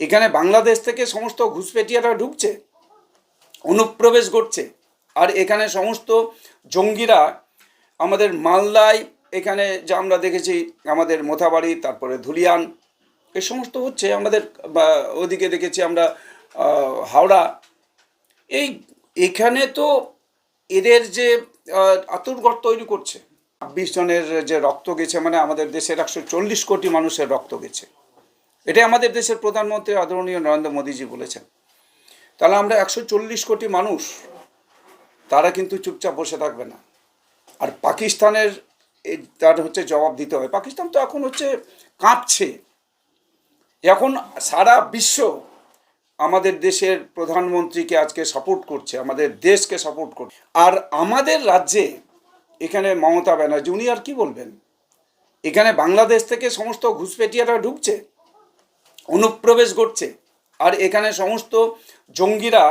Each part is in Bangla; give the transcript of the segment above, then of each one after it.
এখানে বাংলাদেশ থেকে সমস্ত ঘুষপেটিয়ারা ঢুকছে, অনুপ্রবেশ ঘটছে আর এখানে সমস্ত জঙ্গিরা আমাদের মালদায়, এখানে যা আমরা দেখেছি, আমাদের মোথাবাড়ি, তারপরে ধুলিয়ান, এ সমস্ত হচ্ছে আমাদের ওদিকে দেখেছি আমরা হাওড়া। এই এখানে তো এদের যে আতুরঘর তৈরি করছে, ছাব্বিশ জনের যে রক্ত গেছে মানে আমাদের দেশের একশো চল্লিশ কোটি মানুষের রক্ত গেছে। এটাই আমাদের দেশের প্রধানমন্ত্রী আদরণীয় নরেন্দ্র মোদীজি বলেছেন। তাহলে আমরা একশো চল্লিশ কোটি মানুষ, তারা কিন্তু চুপচাপ বসে থাকবে না। আর পাকিস্তানের তার হচ্ছে জবাব দিতে হবে। পাকিস্তান তো এখন হচ্ছে কাঁপছে। এখন সারা বিশ্ব আমাদের দেশের প্রধানমন্ত্রীকে আজকে সাপোর্ট করছে, আমাদের দেশকে সাপোর্ট করছে। আর আমাদের রাজ্যে এখানে মমতা ব্যানার্জি, উনি আর কি বলবেন? এখানে বাংলাদেশ থেকে সমস্ত ঘুষপেটিয়ারা ঢুকছে। অনুপ্রবেশ ঘটছে। আর এখানে সমস্ত জঙ্গিরা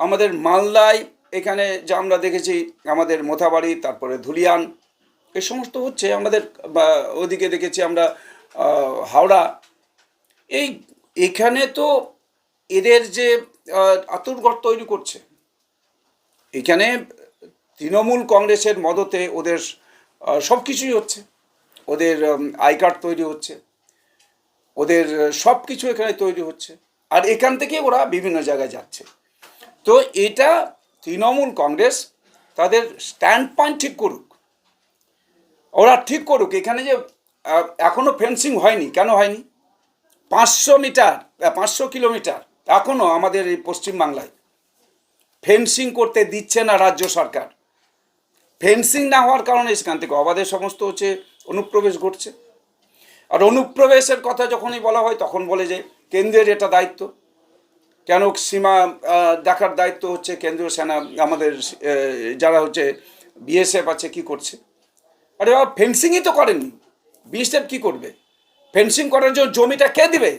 আমাদের মালদায়, এখানে যা আমরা দেখেছি আমাদের মোথাবাড়ি, তারপরে ধুলিয়ান এই সমস্ত হচ্ছে আমাদের ওদিকে দেখেছি আমরা হাওড়া। এই এখানে তো এদের যে আতুরঘর তৈরি করছে, এখানে তৃণমূল কংগ্রেসের মদতে ওদের সব কিছুই হচ্ছে। ওদের আই কার্ড তৈরি হচ্ছে। ওদের সব কিছু এখানে তৈরি হচ্ছে। আর এখান থেকে ওরা বিভিন্ন জায়গায় যাচ্ছে। তো এটা তৃণমূল কংগ্রেস তাদের স্ট্যান্ড পয়েন্ট ঠিক করুক। ওরা ঠিক করুক। এখানে যে আহ, এখনও ফেন্সিং হয়নি। কেন হয়নি? পাঁচশো মিটার পাঁচশো কিলোমিটার এখনও আমাদের এই পশ্চিমবাংলায় ফেন্সিং করতে দিচ্ছে না রাজ্য সরকার। ফেন্সিং না হওয়ার কারণে সেখান থেকে অবাধের সমস্ত হচ্ছে অনুপ্রবেশ ঘটছে। আর অনুপ্রবেশের কথা যখনই বলা হয়, তখন বলে যে কেন্দ্রের এটা দায়িত্ব। কেন সীমা দেখার দায়িত্ব হচ্ছে কেন্দ্রীয় সেনা, আমাদের যারা হচ্ছে বিএসএফ আছে, কি করছে? আরে বাবা ফেন্সিংই তো করেননি। বিএসএফ কি করবে? ফেন্সিং করার জন্য জমিটা কে দিবে?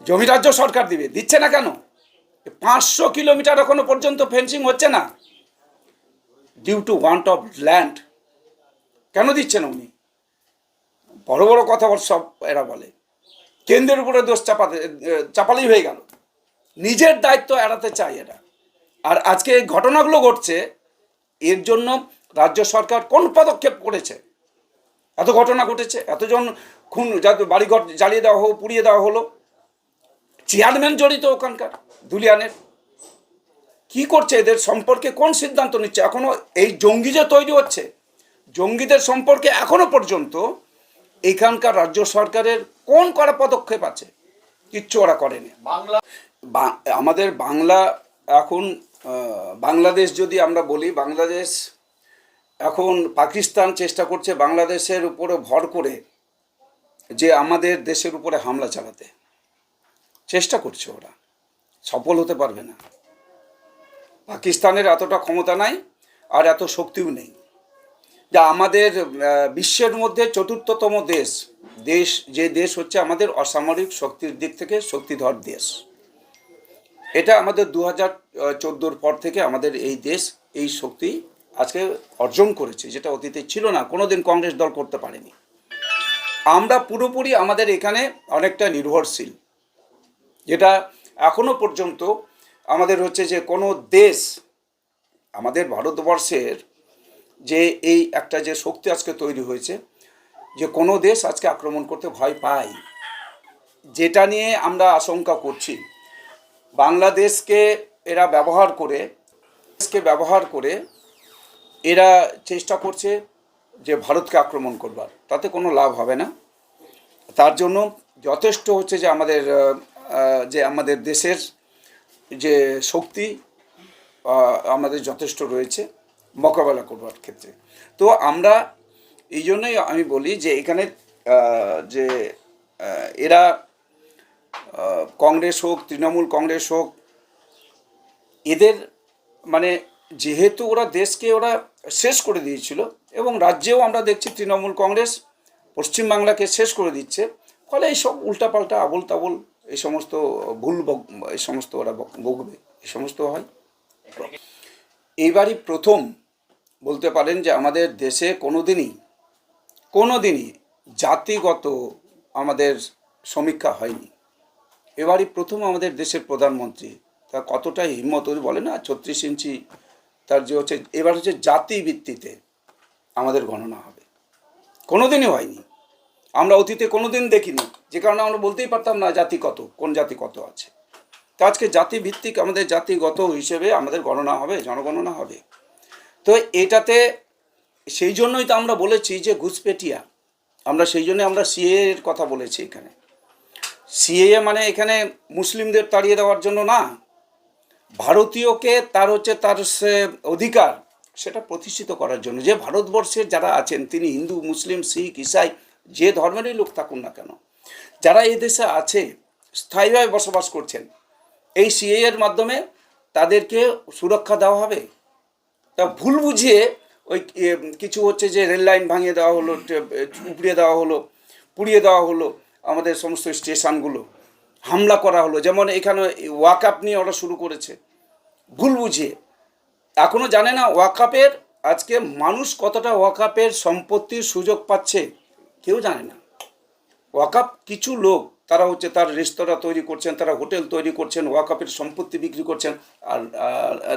জমি রাজ্য সরকার দিবে। দিচ্ছে না কেন? পাঁচশো কিলোমিটার এখনও পর্যন্ত ফেন্সিং হচ্ছে না। Due to want of land কেন দিচ্ছেন উনি? বড় বড় কথা বল সব এরা বলে। কেন্দ্রের উপরে দোষ চাপাতে, চাপালেই হয়ে গেল। নিজের দায়িত্ব এড়াতে চায় এরা। আর আজকে এই ঘটনাগুলো ঘটছে, এর জন্য রাজ্য সরকার কোন পদক্ষেপ করেছে? এত ঘটনা ঘটেছে, এতজন খুন, যাতে বাড়িঘর জ্বালিয়ে দেওয়া হলো পুড়িয়ে দেওয়া হলো। চেয়ারম্যান জড়িত ওখানকার দুলিয়ানের কি করছে এদের সম্পর্কে, কোন সিদ্ধান্ত নিচ্ছে? এখনও এই জঙ্গি যে তৈরি হচ্ছে, জঙ্গিদের সম্পর্কে এখনও পর্যন্ত এখানকার রাজ্য সরকারের কোন করা পদক্ষেপ আছে? কিচ্ছু ওরা করেনি। বাংলা বা- আমাদের বাংলা এখন বাংলাদেশ যদি আমরা বলি বাংলাদেশ এখন পাকিস্তান চেষ্টা করছে বাংলাদেশের উপরে ভর করে যে আমাদের দেশের উপরে হামলা চালাতে। চেষ্টা করছে ওরা। সফল হতে পারবে না। পাকিস্তানের এতটা ক্ষমতা নাই আর এত শক্তিও নেই। যা আমাদের বিশ্বের মধ্যে চতুর্থতম দেশ। দেশ, যে দেশ হচ্ছে আমাদের অসামরিক শক্তির দিক থেকে শক্তিধর দেশ। এটা আমাদের দু হাজার চোদ্দোর পর থেকে আমাদের এই দেশ এই শক্তি আজকে অর্জন করেছে, যেটা অতীতে ছিল না, কোনোদিন কংগ্রেস দল করতে পারেনি। আমরা পুরোপুরি আমাদের এখানে অনেকটা নির্ভরশীল। যেটা এখনও পর্যন্ত আমাদের হচ্ছে যে কোনো দেশ আমাদের ভারতবর্ষের যে এই একটা যে শক্তি আজকে তৈরি হয়েছে, যে কোনো দেশ আজকে আক্রমণ করতে ভয় পায়। যেটা নিয়ে আমরা আশঙ্কা করছি, বাংলাদেশকে এরা ব্যবহার করে, দেশকে ব্যবহার করে এরা চেষ্টা করছে যে ভারতকে আক্রমণ করবার। তাতে কোনো লাভ হবে না। তার জন্য যথেষ্ট হচ্ছে যে আমাদের যে আমাদের দেশের যে শক্তি আমাদের যথেষ্ট রয়েছে। মোকাবেলা করবার ক্ষেত্রে। তো আমরা এই জন্যই আমি বলি যে এখানে যে এরা কংগ্রেস হোক, তৃণমূল কংগ্রেস হোক, এদের মানে যেহেতু ওরা দেশকে ওরা শেষ করে দিয়েছিল এবং রাজ্যেও আমরা দেখছি তৃণমূল কংগ্রেস পশ্চিমবাংলাকে শেষ করে দিচ্ছে, ফলে এইসব উল্টাপাল্টা আবল তাবল এই সমস্ত ভুল এই সমস্ত ওরা বক- বকবে এই সমস্ত হয়। এইবারই প্রথম বলতে পারেন যে আমাদের দেশে কোনো দিনই কোনো দিনই জাতিগত আমাদের সমীক্ষা হয়নি। এবারই প্রথম আমাদের দেশের প্রধানমন্ত্রী, তা কতটা হিম্মত বলে না, ছত্রিশ ইঞ্চি তার যে হচ্ছে, এবার হচ্ছে জাতি ভিত্তিতে আমাদের গণনা হবে। কোনোদিনই হয়নি। আমরা অতীতে কোনো দিন দেখিনি, যে কারণে আমরা বলতেই পারতাম না জাতি কত, কোন জাতি কত আছে। তা আজকে জাতিভিত্তিক আমাদের জাতিগত হিসেবে আমাদের গণনা হবে, জনগণনা হবে। তো এটাতে সেই জন্যই তো আমরা বলেছি যে ঘুষপেটিয়া। আমরা সেই জন্য আমরা সিএ এর কথা বলেছি এখানে। সিএ মানে এখানে মুসলিমদের তাড়িয়ে দেওয়ার জন্য না। ভারতীয়কে তার হচ্ছে তার সে অধিকার সেটা প্রতিষ্ঠিত করার জন্য। যে ভারতবর্ষের যারা আছেন, তিনি হিন্দু, মুসলিম, শিখ, ইসাই, যে ধর্মেরই লোক থাকুন না কেন। যারা এই দেশে আছে, স্থায়ীভাবে বসবাস করছেন, এই সিএ এর মাধ্যমে তাদেরকে সুরক্ষা দেওয়া হবে? তা ভুল বুঝিয়ে ওই কিছু হচ্ছে যে রেল লাইন ভাঙিয়ে দেওয়া হলো উপড়িয়ে দেওয়া হলো, পুড়িয়ে দেওয়া হলো আমাদের সমস্ত স্টেশনগুলো। হামলা করা হলো, যেমন এখানে ওয়াকআপ নিয়ে ওরা শুরু করেছে। ভুল বুঝিয়ে। এখনও জানে না ওয়াকআপের, আজকে মানুষ কতটা ওয়াকআপের সম্পত্তির সুযোগ পাচ্ছে, কেউ জানে না। ওয়াকআপ কিছু লোক, তারা হচ্ছে তার রেস্তোরাঁ তৈরি করছেন, তারা হোটেল তৈরি করছেন, ওয়াকআপের সম্পত্তি বিক্রি করছেন আর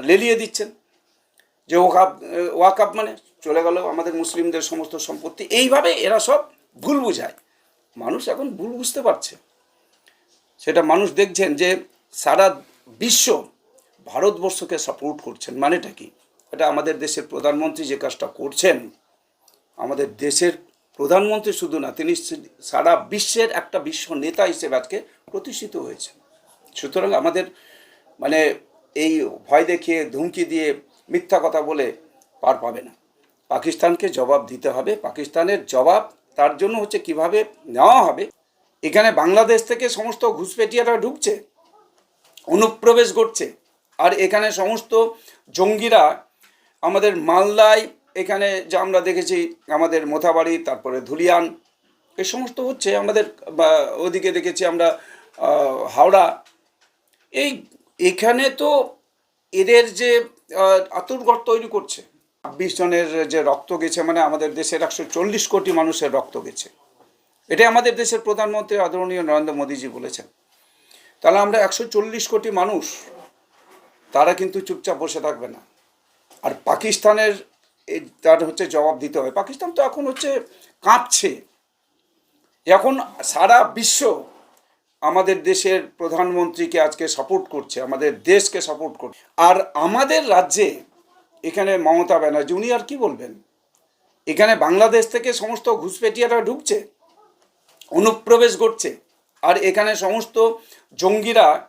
লেলিয়ে দিচ্ছেন। যে ওয়াকাপ ওয়াকাপ মানে চলে গেল আমাদের মুসলিমদের সমস্ত সম্পত্তি। এইভাবে এরা সব ভুল বুঝায়। মানুষ এখন ভুল বুঝতে পারছে। সেটা মানুষ দেখছেন যে সারা বিশ্ব ভারতবর্ষকে সাপোর্ট করছেন। মানেটা কি? এটা আমাদের দেশের প্রধানমন্ত্রী যে কাজটা করছেন, আমাদের দেশের প্রধানমন্ত্রী শুধু না, তিনি সারা বিশ্বের একটা বিশ্ব নেতা হিসেবে আজকে প্রতিষ্ঠিত হয়েছেন। সুতরাং আমাদের মানে এই ভয় দেখিয়ে, ধুমকি দিয়ে মিথ্যা কথা বলে পার পাবে না। পাকিস্তানকে জবাব দিতে হবে। পাকিস্তানের জবাব তার জন্য হচ্ছে কীভাবে নেওয়া হবে? এখানে বাংলাদেশ থেকে সমস্ত ঘুষপেটিয়ারা ঢুকছে, অনুপ্রবেশ ঘটছে আর এখানে সমস্ত জঙ্গিরা আমাদের মালদায়, এখানে যা আমরা দেখেছি, আমাদের মোথাবাড়ি, তারপরে ধুলিয়ান, এ সমস্ত হচ্ছে আমাদের ওদিকে দেখেছি আমরা হাওড়া। এই এখানে তো এদের যে আতুরঘর তৈরি করছে। ছাব্বিশ জনের যে রক্ত গেছে মানে আমাদের দেশের একশো চল্লিশ কোটি মানুষের রক্ত গেছে। এটাই আমাদের দেশের প্রধানমন্ত্রী আদরণীয় নরেন্দ্র মোদীজি বলেছেন। তাহলে আমরা একশো চল্লিশ কোটি মানুষ, তারা কিন্তু চুপচাপ বসে থাকবে না। আর পাকিস্তানের তার হচ্ছে জবাব দিতে হবে। পাকিস্তান তো এখন হচ্ছে কাঁপছে। এখন সারা বিশ্ব আমাদের দেশের প্রধানমন্ত্রীকে আজকে সাপোর্ট করছে, আমাদের দেশকে সাপোর্ট করছে। আর আমাদের রাজ্যে এখানে মমতা ব্যানার্জি, উনি আর কি বলবেন? এখানে বাংলাদেশ থেকে সমস্ত ঘুষপেটিয়ারা ঢুকছে, অনুপ্রবেশ ঘটছে, আর এখানে সমস্ত জঙ্গিরা